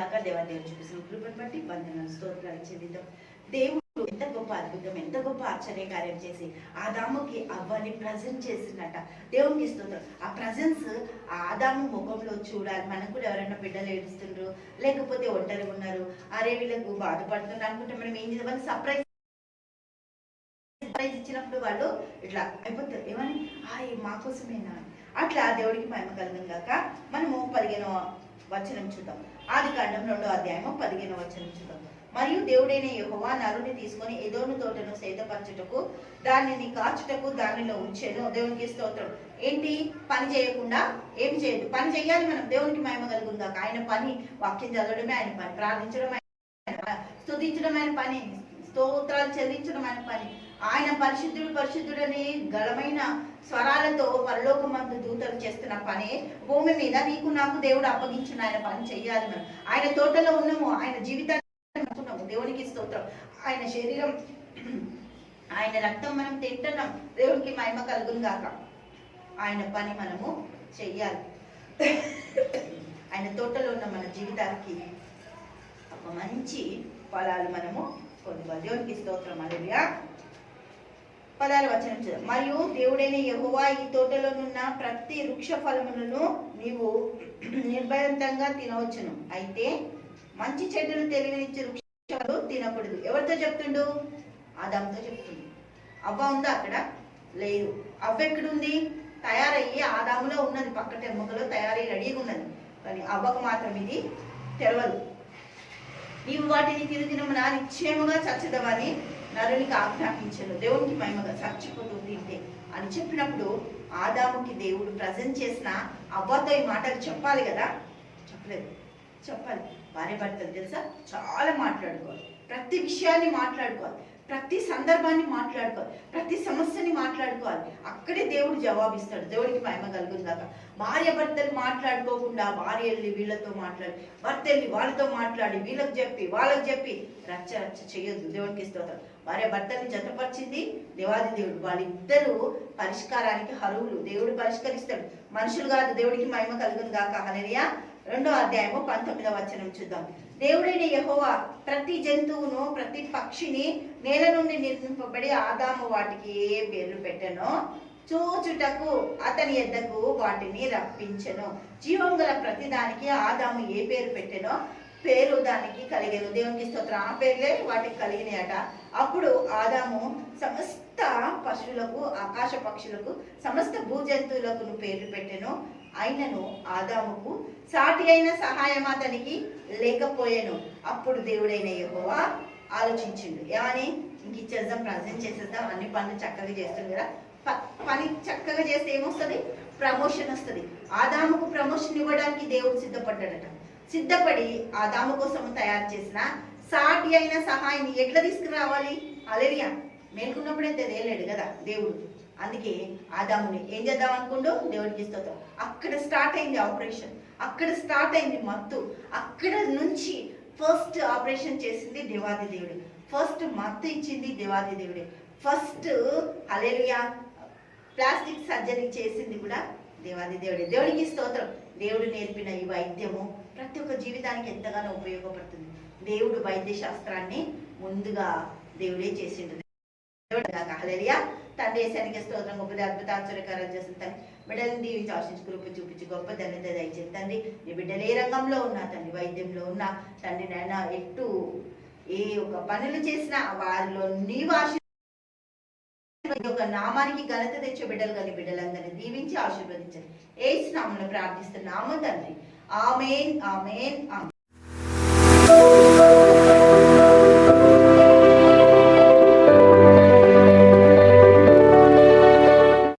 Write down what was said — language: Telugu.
దాకా దేవాదేవులు చూపిస్తున్న కృపను బట్టి వందనాలు స్తోత్రాలు చెందిద్దాం దేవుడు ఎంత గొప్ప అద్భుతం ఎంత గొప్ప ఆశ్చర్య కార్యం చేసి ఆ దాముకి అవ్వని ప్రజెంట్ చేసిందట. దేవునికి స్తోత్రం. ఆ ప్రజెన్స్ ఆ దాము ముఖంలో చూడాలి. మనకు కూడా ఎవరైనా బిడ్డలు ఏడుస్తుండ్రు లేకపోతే ఒంటరి ఉన్నారు అరే వీళ్ళకు బాధపడుతున్నారు అనుకుంటే మనం ఏం చేద్దామని సర్ప్రైజ్ సర్ప్రైజ్ ఇచ్చినప్పుడు వాళ్ళు ఇట్లా అయిపోతారు. ఏమని? ఆ మాకోసమేనా అట్లా దేవుడికి మహిమ కలగం కాక మనము పదిహేను వచనం చూద్దాం. ఆది కాండం రెండో అధ్యాయము పదిహేను వచనం చూద్దాం. మరియు దేవుడైన యహోవా నరుని తీసుకొని ఎదోను తోటను సేదపరచుటకు దానిని కాచుటకు దానిలో ఉంచెను. దేవునికి స్తోత్రం. ఏంటి? పని చేయకుండా ఏం చేయదు పని చేయాలి మనం. దేవునికి మహిమ కలుగుందాక ఆయన పని వాక్యం చదవడమే ఆయన పని. ప్రార్థించడం ఆయన స్థుతించడం ఆయన పని. స్తోత్రాలు చెల్లించడం ఆయన పని. ఆయన పరిశుద్ధుడు పరిశుద్ధుడని గలమైన స్వరాలతో పరలోకమందు దూతలు చేస్తున్న పని. భూమి మీద నీకు నాకు దేవుడు అప్పగించిన ఆయన పని చెయ్యాలి మనం. ఆయన తోటలో ఉన్నాము ఆయన జీవితాన్ని దేవునికి స్తోత్రం. ఆయన శరీరం ఆయన రక్తం మనం తింటున్నాం. దేవునికి మహిమ కలుగును గాక. ఆయన పని మనము చెయ్యాలి. ఆయన తోటలో ఉన్న మన జీవితానికి ఒక మంచి ఫలాలు మనము పొందుకోవాలి. దేవునికి స్తోత్రం. అలెలుయా పదాలు వచనం మరియు దేవుడైన యహువా ఈ తోటలోనున్న ప్రతి వృక్ష ఫలములను నీవు నిర్భయంతంగా తినవచ్చును. అయితే మంచి చెడ్డలు తెలివినిచ్చే వృక్షాలు తినకూడదు. ఎవరితో చెప్తుండు? ఆదాంతో చెప్తుండు అవ్వ ఉందా అక్కడ? లేదు. అవ్వ ఎక్కడుంది? తయారయ్యి ఆదాములో ఉన్నది. పక్క టెమ్మకలో తయారై రెడీగా ఉన్నది. కానీ అవ్వకు మాత్రం ఇది తెలవదు. నీవు వాటిని తిరుదినమున నిశ్చయముగా చచ్చదవని నరునికి ఆజ్ఞాపించను. దేవునికి మహిమగా చచ్చిపోతూ తింటే అని చెప్పినప్పుడు ఆదాముకి దేవుడు ప్రజెంట్ చేసిన అవ్వతో ఈ మాటలు చెప్పాలి కదా? చెప్పలేదు. చెప్పాలి. భార్య భర్తలు తెలుసా? చాలా మాట్లాడుకోవాలి. ప్రతి విషయాన్ని మాట్లాడుకోవాలి. ప్రతి సందర్భాన్ని మాట్లాడుకోవాలి. ప్రతి సమస్య మాట్లాడుకోవాలి. అక్కడే దేవుడు జవాబిస్తాడు. దేవుడికి మహిమ కలుగుతుంది భార్య భర్తలు మాట్లాడుకోకుండా భార్య వెళ్ళి వీళ్ళతో మాట్లాడి భర్త వెళ్ళి వాళ్ళతో మాట్లాడి వీళ్ళకి చెప్పి వాళ్ళకి చెప్పి రచ్చ రచ్చ చేయొద్దు. దేవుడికి స్తోత్రం. భార్య భర్తల్ని జతపరిచింది దేవాది దేవుడు. వాళ్ళిద్దరూ పరిష్కారానికి హరువులు. దేవుడు పరిష్కరిస్తాడు. మనుషులు కాదు. దేవుడికి మహిమ కలుగును గాక హనరియా రెండో అధ్యాయము పంతొమ్మిదవ వచనం చూద్దాం. దేవుడైన యహోవా ప్రతి జంతువును ప్రతి పక్షిని నేల నుండి నిర్మింపబడి ఆదాము వాటికి ఏ పేర్లు పెట్టనో చూచుటకు అతని ఎద్దకు వాటిని రప్పించను. జీవం గల ప్రతి దానికి ఆదాము ఏ పేరు పెట్టెనో పేరు దానికి కలిగేను. దేవునికి స్తోత్రం. ఆ పేర్లే వాటికి కలిగినాయట. అప్పుడు ఆదాము సమస్త పశువులకు ఆకాశ పక్షులకు సమస్త భూజంతువులకు పేర్లు పెట్టెను. అయినను ఆదాముకు సాటి అయిన సహాయం అతనికి లేకపోయాను. అప్పుడు దేవుడైన యహోవా ఆలోచించిండు. ఏమని? ఇంక ఇచ్చేద్దాం ప్రజెంట్ చేసేద్దాం అన్ని పనులు చక్కగా చేస్తుంది కదా. ప- పని చక్కగా చేస్తే ఏమొస్తుంది? ప్రమోషన్ వస్తుంది. ఆదాముకు ప్రమోషన్ ఇవ్వడానికి దేవుడు సిద్ధపడ్డాడట. సిద్ధపడి ఆదాము కోసం తయారు చేసిన సాటి అయిన సహాయాన్ని ఎట్లా తీసుకురావాలి? అలెరియా మేల్కున్నప్పుడే తెలియలేడు కదా దేవుడు. అందుకే ఆదాముని ఏం చేద్దాం అనుకుంటూ దేవుడికి స్తోత్రం. అక్కడ స్టార్ట్ అయింది ఆపరేషన్ అక్కడ స్టార్ట్ అయింది మత్తు. అక్కడ నుంచి ఫస్ట్ ఆపరేషన్ చేసింది దేవాది దేవుడు. ఫస్ట్ మత్తు ఇచ్చింది దేవాది దేవుడే. ఫస్ట్ అలెలుయా ప్లాస్టిక్ సర్జరీ చేసింది కూడా దేవాది దేవుడే. దేవుడికి స్తోత్రం. దేవుడు నేర్పిన ఈ వైద్యము ప్రతి ఒక్క జీవితానికి ఎంతగానో ఉపయోగపడుతుంది. దేవుడు వైద్య శాస్త్రాన్ని ముందుగా దేవుడే చేసిండు. దేవుడు తండ్రి ఏసానికి స్తోత్రం గొప్ప అద్భుత ఆశ్చర్యకారాలు చేసిన తండ్రి. బిడ్డలను దీవించి ఆశించి కృప చూపించి గొప్ప ధన్యత దయచేసి తండ్రి. నీ బిడ్డలు ఏ రంగంలో ఉన్నా తండ్రి వైద్యంలో ఉన్నా. తండ్రి నాయన ఎట్టు ఏ ఒక పనులు చేసినా వారిలో నీవు ఆశ యొక్క నామానికి ఘనత తెచ్చే బిడ్డలు కానీ బిడ్డలందరినీ దీవించి ఆశీర్వదించండి. ఏ నామంలో ప్రార్థిస్తున్నాము తండ్రి. ఆమెన్ ఆమెన్ ఆమె